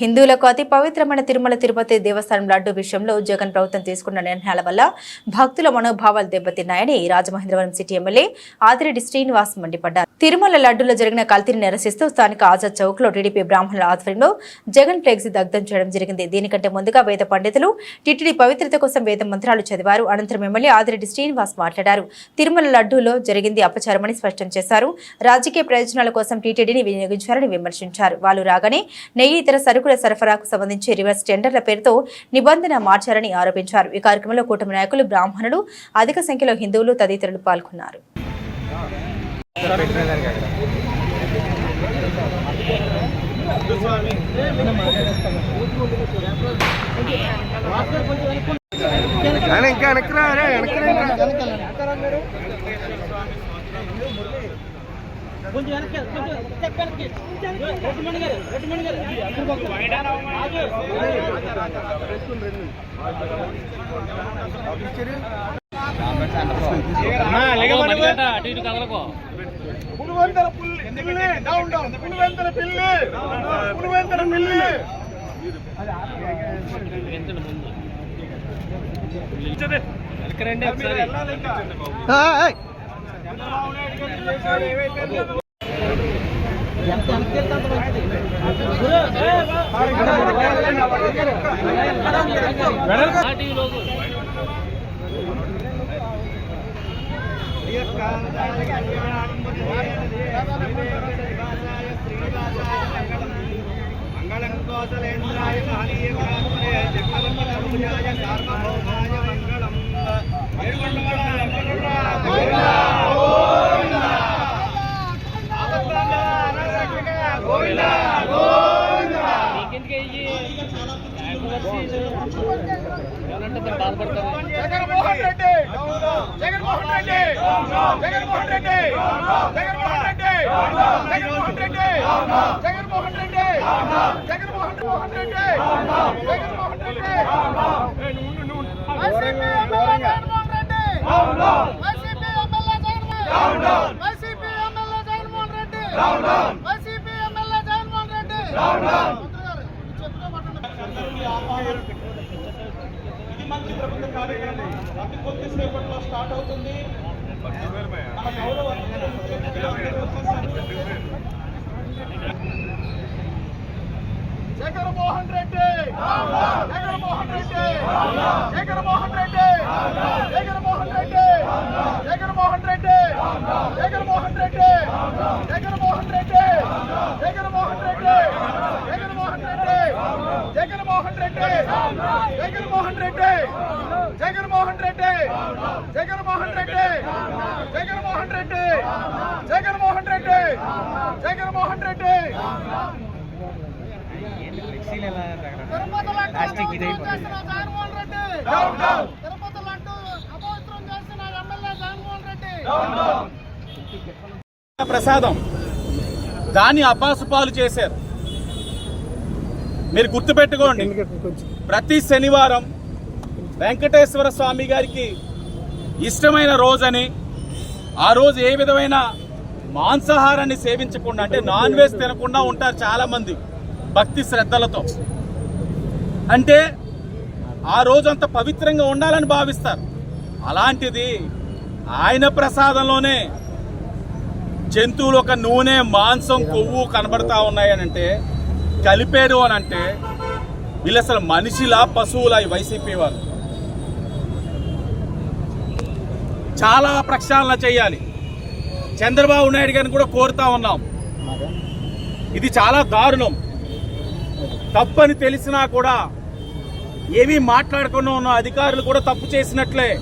హిందువులకు అతి పవిత్రమైన తిరుమల తిరుపతి దేవస్థానం లడ్డు విషయంలో జగన్ ప్రభుత్వం తీసుకున్న నిర్ణయాల వల్ల భక్తుల మనోభావాలు దెబ్బతిన్నాయని రాజమహేంద్రవరం సిటీ ఎమ్మెల్యే ఆదిరెడ్డి శ్రీనివాస్ మండిపడ్డారు. తిరుమల లడ్డులో జరిగిన కల్తీని నిరసిస్తూ స్థానిక ఆజాద్ చౌక్లో టీడీపీ బ్రాహ్మణుల ఆధ్వర్యంలో జగన్ ఫ్లెక్సీ దగ్ధం చేయడం జరిగింది. దీనికంటే ముందుగా వేద పండితులు టిటిడి పవిత్రత కోసం వేద మంత్రాలు చదివారు. అనంతరం ఎమ్మెల్యే ఆదిరెడ్డి శ్రీనివాస్ మాట్లాడారు. తిరుమల లడ్డూలో జరిగింది అపచారమని స్పష్టం చేశారు. రాజకీయ ప్రయోజనాల కోసం టీటీడీని వినియోగించారని విమర్శించారు. వాళ్ళు రాగానే నెయ్యి ఇతర సరుకు సరుకుల సరఫరాకు సంబంధించి రివర్స్ టెండర్ల పేరుతో నిబంధన మార్చారని ఆరోపించారు ఈ కార్యక్రమంలో కూటమి నాయకులు బ్రాహ్మణులు అధిక సంఖ్యలో హిందువులు తదితరులు పాల్గొన్నారు ఇంకా వెనక్కి రా వెనక్కి రా. కొంచెం వెనక్కి కొంచెం స్టెప్ వెనక్కి. రెడ్డిమణి గారు రెడ్డిమణి గారు పులివెందుల పుల్లి, పిల్లి, డౌన్ డౌన్. పులివెందుల పిల్లి, పులివెందుల పిల్లి. ఆ, ఏయ్. చంద్రబాబు నాయుడు గారు ఏవైతే మంగళం కోసలేంద్రాయ మహనీయ గుణాత్మనే Jaganmohan Reddy Jaganmohan Reddy Jaganmohan Reddy Jaganmohan Reddy Jaganmohan Reddy Jaganmohan Reddy Jaganmohan Reddy Jaganmohan Reddy YCP MLA Jaganmohan Reddy YCP MLA Jaganmohan YCP MLA Jaganmohan Reddy YCP MLA Jaganmohan Reddy చెప్తా మాట్లాడండి ఇది మంచి ప్రభుత్వ కార్యక్రమం అతి కొద్ది సేపట్లో start అవుతుంది మన గౌరవ జగన్మోహన్ రెడ్డి. జగన్మోహన్ రెడ్డి. జగన్మోహన్ రెడ్డి. జగన్మోహన్ రెడ్డి. జగన్మోహన్ రెడ్డి. జగన్మోహన్ రెడ్డి. జగన్మోహన్ రెడ్డి. జగన్మోహన్ అపవిత్రం చేసిన ఎమ్మెల్యే జగన్మోహన్ రెడ్డి. ప్రసాదం. దాన్ని అపాసుపాలు చేశారు. మీరు గుర్తుపెట్టుకోండి. ప్రతి శనివారం వెంకటేశ్వర స్వామి గారికి ఇష్టమైన రోజని ఆ రోజు ఏ విధమైన మాంసాహారాన్ని సేవించకుండా అంటే నాన్ వెజ్ తినకుండా ఉంటారు చాలా మంది భక్తి శ్రద్ధలతో. అంటే ఆ రోజు అంత పవిత్రంగా ఉండాలని భావిస్తారు. అలాంటిది ఆయన ప్రసాదంలోనే జంతువులు ఒక నూనె మాంసం కొవ్వు కనబడతా ఉన్నాయనంటే కలిపేరు అని అంటే వీళ్ళు అసలు మనిషిలా పశువులా ఈ వైసీపీ వాళ్ళు. చాలా ప్రక్షాళన చేయాలి. చంద్రబాబు నాయుడు గారిని కూడా కోరుతా ఉన్నాం. ఇది చాలా దారుణం. తప్పని తెలిసినా కూడా ఏమీ మాట్లాడకుండా ఉన్న అధికారులు కూడా తప్పు చేసినట్లే.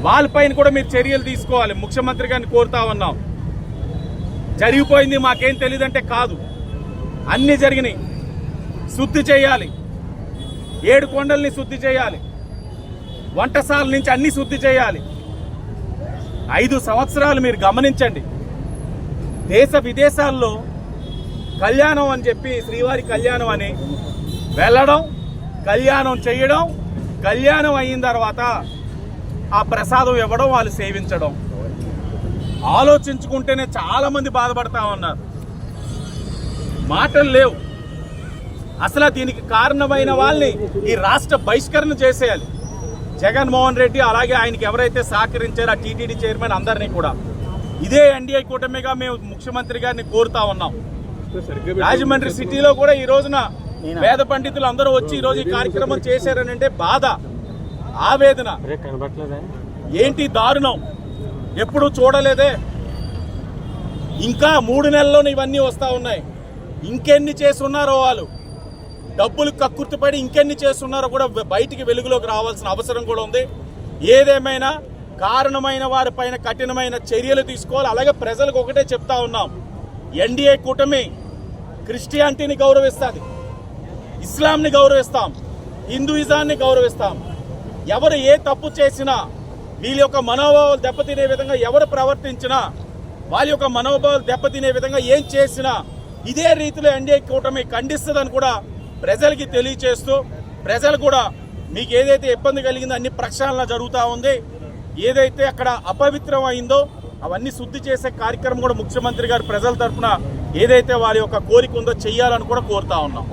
వాళ్ళపైన కూడా మీరు చర్యలు తీసుకోవాలి. ముఖ్యమంత్రి గారిని కోరుతా ఉన్నాం. జరిగిపోయింది మాకేం తెలియదంటే కాదు. అన్ని జరిగినాయి. శుద్ధి చేయాలి. ఏడు కొండల్ని శుద్ధి చేయాలి. వంటశాల నుంచి అన్ని శుద్ధి చేయాలి. ఐదు సంవత్సరాలు మీరు గమనించండి. దేశ విదేశాల్లో కళ్యాణం అని చెప్పి శ్రీవారి కళ్యాణం అని వెళ్ళడం కళ్యాణం చేయడం కళ్యాణం అయిన తర్వాత ఆ ప్రసాదం ఇవ్వడం వాళ్ళు సేవించడం. ఆలోచించుకుంటేనే చాలామంది బాధపడతా ఉన్నారు. మాటలు లేవు. అసలు దీనికి కారణమైన వాళ్ళని ఈ రాష్ట్ర బహిష్కరణ చేసేయాలి. జగన్మోహన్ రెడ్డి అలాగే ఆయనకి ఎవరైతే సహకరించారో ఆ టీటీడీ చైర్మన్ అందరినీ కూడా. ఇదే ఎన్డీఏ కూటమిగా మేము ముఖ్యమంత్రి గారిని కోరుతా ఉన్నాం. రాజమండ్రి సిటీలో కూడా ఈ రోజున వేద పండితులు అందరూ వచ్చి ఈ రోజు ఈ కార్యక్రమం చేశారని అంటే బాధ ఆవేదన. ఏంటి దారుణం? ఎప్పుడు చూడలేదే. ఇంకా మూడు నెలల్లోనే ఇవన్నీ వస్తా ఉన్నాయి. ఇంకెన్ని చేస్తున్నారో వాళ్ళు? డబ్బులు కక్కుర్తిపడి ఇంకెన్ని చేస్తున్నారో కూడా బయటికి వెలుగులోకి రావాల్సిన అవసరం కూడా ఉంది. ఏదేమైనా కారణమైన వారిపైన కఠినమైన చర్యలు తీసుకోవాలి. అలాగే ప్రజలకు ఒకటే చెప్తా ఉన్నాం. ఎన్డీఏ కూటమి క్రిస్టియానిటీని గౌరవిస్తుంది. ఇస్లాంని గౌరవిస్తాం. హిందూయిజాన్ని గౌరవిస్తాం. ఎవరు ఏ తప్పు చేసినా వీళ్ళ యొక్క మనోభావాలు దెబ్బతినే విధంగా ఎవరు ప్రవర్తించినా వాళ్ళ యొక్క మనోభావాలు దెబ్బతినే విధంగా ఏం చేసినా ఇదే రీతిలో ఎన్డీఏ కూటమి ఖండిస్తుందని కూడా ప్రజలకి తెలియచేస్తూ ప్రజలు కూడా మీకు ఏదైతే ఇబ్బంది కలిగిందో అన్ని ప్రక్షాళన జరుగుతూ ఉంది. ఏదైతే అక్కడ అపవిత్రం అయిందో అవన్నీ శుద్ధి చేసే కార్యక్రమం కూడా ముఖ్యమంత్రి గారు ప్రజల తరఫున ఏదైతే వారి యొక్క కోరిక ఉందో చెయ్యాలని కూడా కోరుతా ఉన్నాం.